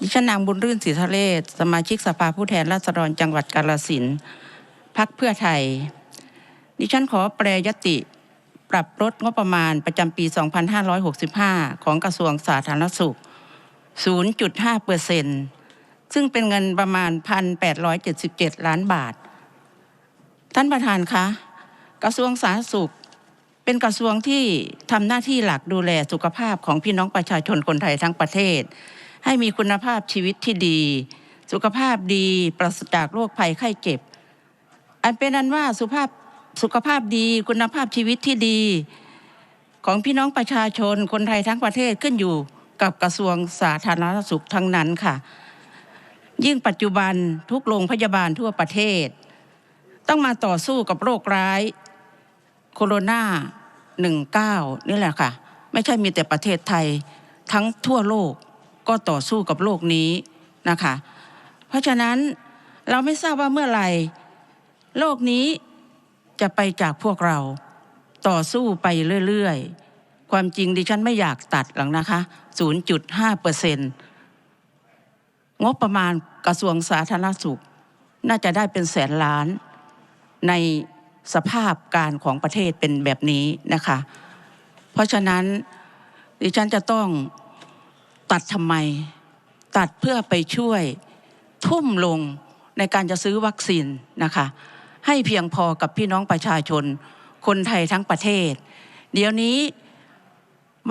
ดิฉันนางบุญรื่นศรีทะเลศสมาชิกสภาผู้แทนราษฎรจังหวัดกาฬสินธุ์พักเพื่อไทย ดิฉันขอแปรยติ ปรับลดงบประมาณประจำปี 2565 ของกระทรวงสาธารณสุข 0.5เปอร์เซ็นต์ซึ่งเป็นเงินประมาณ 1,877 ล้านบาท ท่านประธานคะ กระทรวงสาธารณสุข เป็นกระทรวงที่ทำหน้าที่หลักดูแลสุขภาพของพี่น้องประชาชนคนไทยทั้งประเทศ ให้มีคุณภาพชีวิตที่ดี สุขภาพดีปราศจากโรคภัยไข้เจ็บ อันเป็นอันว่าสุขภาพสุขภาพดีคุณภาพชีวิตที่ดี ของพี่น้องประชาชนคนไทยทั้งประเทศขึ้นอยู่กับกระทรวงสาธารณสุขทั้งนั้นค่ะ ยิ่งปัจจุบันทุกโรงพยาบาลทั่วประเทศ ต้องมาต่อสู้กับโรคร้ายโคโรนา19 นี่แหละค่ะ ไม่ใช่มีแต่ประเทศไทยทั้งทั่วโลก ก็ต่อสู้กับโลกนี้นะคะ เพราะฉะนั้นเราไม่ทราบว่าเมื่อไหร่โลกนี้จะไปจากพวกเราต่อสู้ไปเรื่อยๆ ความจริงดิฉันไม่อยากตัดหรอกนะคะ 0.5เปอร์เซ็นต์งบประมาณกระทรวงสาธารณสุข น่าจะได้เป็นแสนล้านในสภาพการของประเทศเป็นแบบนี้นะคะ เพราะฉะนั้นดิฉันจะต้อง ตัดทำไม ตัดเพื่อไปช่วยทุ่มลงในการจะซื้อวัคซีนนะคะ ให้เพียงพอกับพี่น้องประชาชน คนไทยทั้งประเทศ เดี๋ยวนี้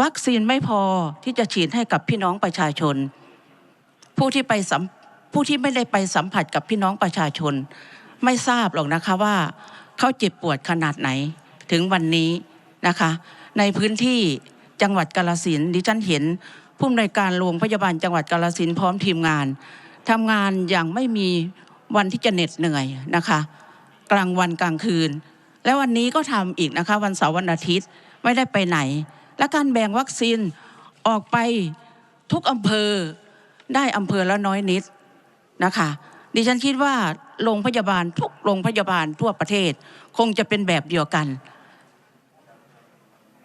วัคซีนไม่พอที่จะฉีดให้กับพี่น้องประชาชน ผู้ที่ไปสัมผู้ที่ไม่ได้ไปสัมผัสกับพี่น้องประชาชน ไม่ทราบหรอกนะคะว่าเขาเจ็บปวดขนาดไหนถึงวันนี้นะคะ ในพื้นที่จังหวัดกาลสินดิฉันเห็น ผู้อำนวยการโรงพยาบาลจังหวัดกาลสินพร้อมทีมงานทำงานอย่างไม่มีวันที่จะเหน็ดเหนื่อยนะคะ กลางวันกลางคืน และวันนี้ก็ทำอีกนะคะ วันเสาร์วันอาทิตย์ไม่ได้ไปไหน และการแบ่งวัคซีนออกไปทุกอำเภอได้อำเภอละน้อยนิดนะคะ ดิฉันคิดว่าโรงพยาบาลทุกโรงพยาบาลทั่วประเทศ คงจะเป็นแบบเดียวกัน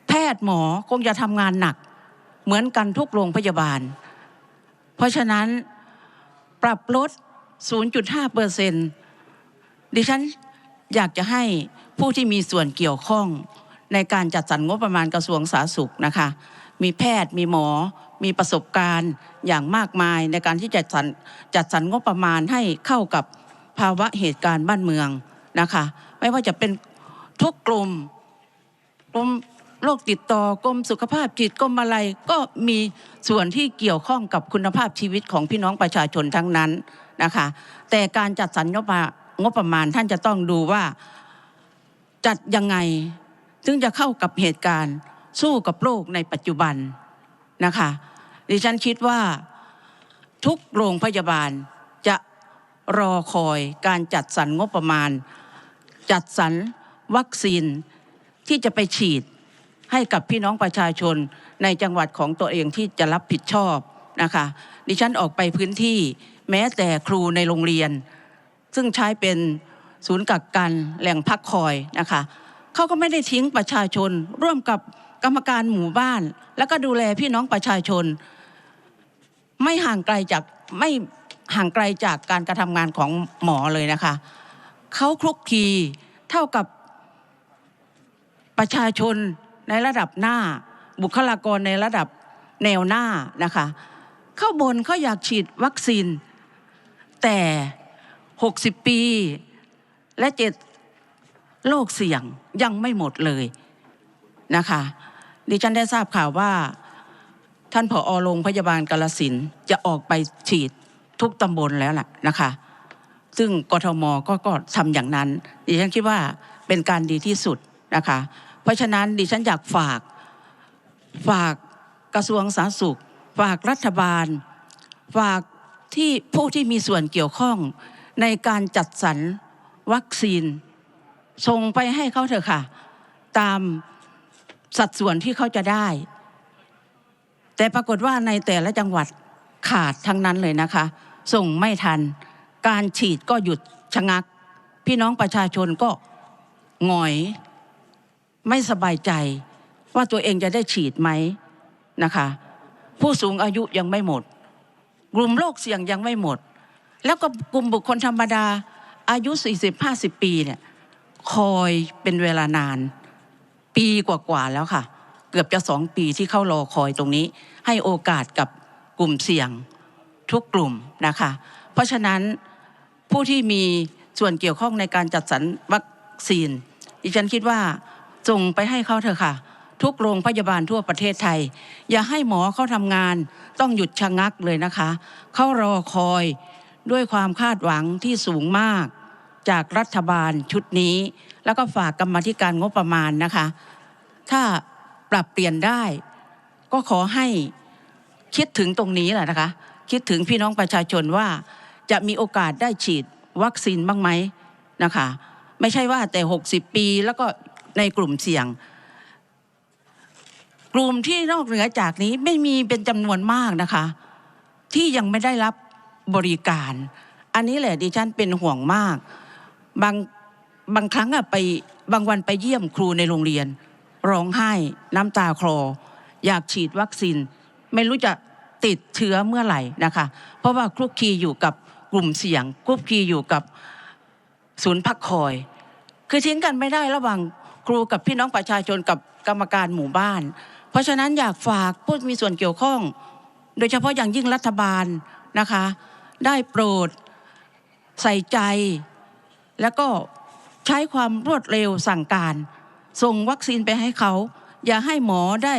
แพทย์หมอคงจะทำงานหนัก เหมือนกันทุกโรงพยาบาล เพราะฉะนั้นปรับลด 0.5เปอร์เซ็นต์ดิฉันอยากจะให้ผู้ที่มีส่วนเกี่ยวข้องในการจัดสรรงบประมาณกระทรวงสาธารณสุขนะคะ มีแพทย์มีหมอ มีประสบการณ์อย่างมากมายในการที่จะจัดสรรจัดสรรงบประมาณให้เข้ากับภาวะเหตุการณ์บ้านเมืองนะคะ ไม่ว่าจะเป็นทุกกลุ่มกลุ่ม โรคติดต่อกรมสุขภาพจิตกรมอะไรก็มีส่วนที่เกี่ยวข้องกับคุณภาพชีวิตของพี่น้องประชาชนทั้งนั้นนะคะ แต่การจัดสรรงบประงบประมาณท่านจะต้องดูว่าจัดยังไงซึ่งจะเข้ากับเหตุการณ์สู้กับโรคในปัจจุบันนะคะดิฉันคิดว่าทุกโรงพยาบาลจะรอคอยการจัดสรรงบประมาณ จัดสรรวัคซีนที่จะไปฉีด ให้กับพี่น้องประชาชนในจังหวัดของตัวเองที่จะรับผิดชอบนะคะดิฉันออกไปพื้นที่แม้แต่ครูในโรงเรียน ซึ่งใช้เป็นศูนย์กักกันแหล่งพักคอยนะคะเขาก็ไม่ได้ทิ้งประชาชน ร่วมกับกรรมการหมู่บ้าน แล้วก็ดูแลพี่น้องประชาชน ไม่ห่างไกลจากไม่ห่างไกลจากการกระทำงานของหมอเลยนะคะเขาคลุกคลีเท่ากับประชาชน ในระดับหน้า บุคลากรในระดับแนวหน้านะคะเข้าบนเขาอยากฉีดวัคซีน แต่ 60 ปี และเจ็ดโรคเสี่ยงยังไม่หมดเลยนะคะ ดิฉันได้ทราบข่าวว่าท่านผอโรงพยาบาลกาลสินจะออกไปฉีดทุกตำบลแล้วล่ะนะคะ ซึ่งกทมก็ก็ทำอย่างนั้นดิฉันคิดว่าเป็นการดีที่สุดนะคะ เพราะฉะนั้นดิฉันอยากฝากฝากกระทรวงสาธารณสุข ฝากรัฐบาล ฝากที่ผู้ที่มีส่วนเกี่ยวข้องในการจัดสรรวัคซีน ส่งไปให้เขาเถอะค่ะ ตามสัดส่วนที่เขาจะได้ แต่ปรากฏว่าในแต่ละจังหวัดขาดทั้งนั้นเลยนะคะ ส่งไม่ทัน การฉีดก็หยุดชะงัก พี่น้องประชาชนก็หงอย ไม่สบายใจว่าตัวเองจะได้ฉีดไหมนะคะ ผู้สูงอายุยังไม่หมด กลุ่มโรคเสี่ยงยังไม่หมด แล้วก็กลุ่มบุคคลธรรมดาอายุ 40-50 ปีเนี่ยคอยเป็นเวลานาน ปีกว่าๆแล้วค่ะ เกือบจะสองปีที่เข้ารอคอยตรงนี้ ให้โอกาสกับกลุ่มเสี่ยงทุกกลุ่มนะคะ เพราะฉะนั้นผู้ที่มีส่วนเกี่ยวข้องในการจัดสรรวัคซีนดิฉันคิดว่า ส่งไปให้เขาเถอะค่ะ ทุกโรงพยาบาลทั่วประเทศไทย อย่าให้หมอเขาทำงาน ต้องหยุดชะงักเลยนะคะ เขารอคอยด้วยความคาดหวังที่สูงมากจากรัฐบาลชุดนี้ แล้วก็ฝากกรรมธิการงบประมาณนะคะ ถ้าปรับเปลี่ยนได้ก็ขอให้คิดถึงตรงนี้แหละนะคะ คิดถึงพี่น้องประชาชนว่าจะมีโอกาสได้ฉีดวัคซีนบ้างไหมนะคะ ไม่ใช่ว่าแต่ 60 ปีแล้วก็ ในกลุ่มเสี่ยง กลุ่มที่นอกเหนือจากนี้ไม่มีเป็นจำนวนมากนะคะ ที่ยังไม่ได้รับบริการ อันนี้แหละดิฉันเป็นห่วงมาก บางบางครั้งอะไปบางวันไปเยี่ยมครูในโรงเรียน ร้องไห้น้ำตาคลอ อยากฉีดวัคซีน ไม่รู้จะติดเชื้อเมื่อไหร่นะคะ เพราะว่าคลุกคลีอยู่กับกลุ่มเสี่ยงคลุกคลีอยู่กับศูนย์พักคอย คือทิ้งกันไม่ได้ระหว่าง ครูกับพี่น้องประชาชนกับกรรมการหมู่บ้าน เพราะฉะนั้นอยากฝากผู้มีส่วนเกี่ยวข้อง โดยเฉพาะอย่างยิ่งรัฐบาลนะคะ ได้โปรดใส่ใจ แล้วก็ใช้ความรวดเร็วสั่งการ ส่งวัคซีนไปให้เขา อย่าให้หมอได้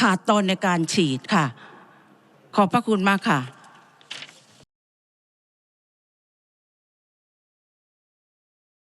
ขาดตอนในการฉีดค่ะ ขอบพระคุณมากค่ะ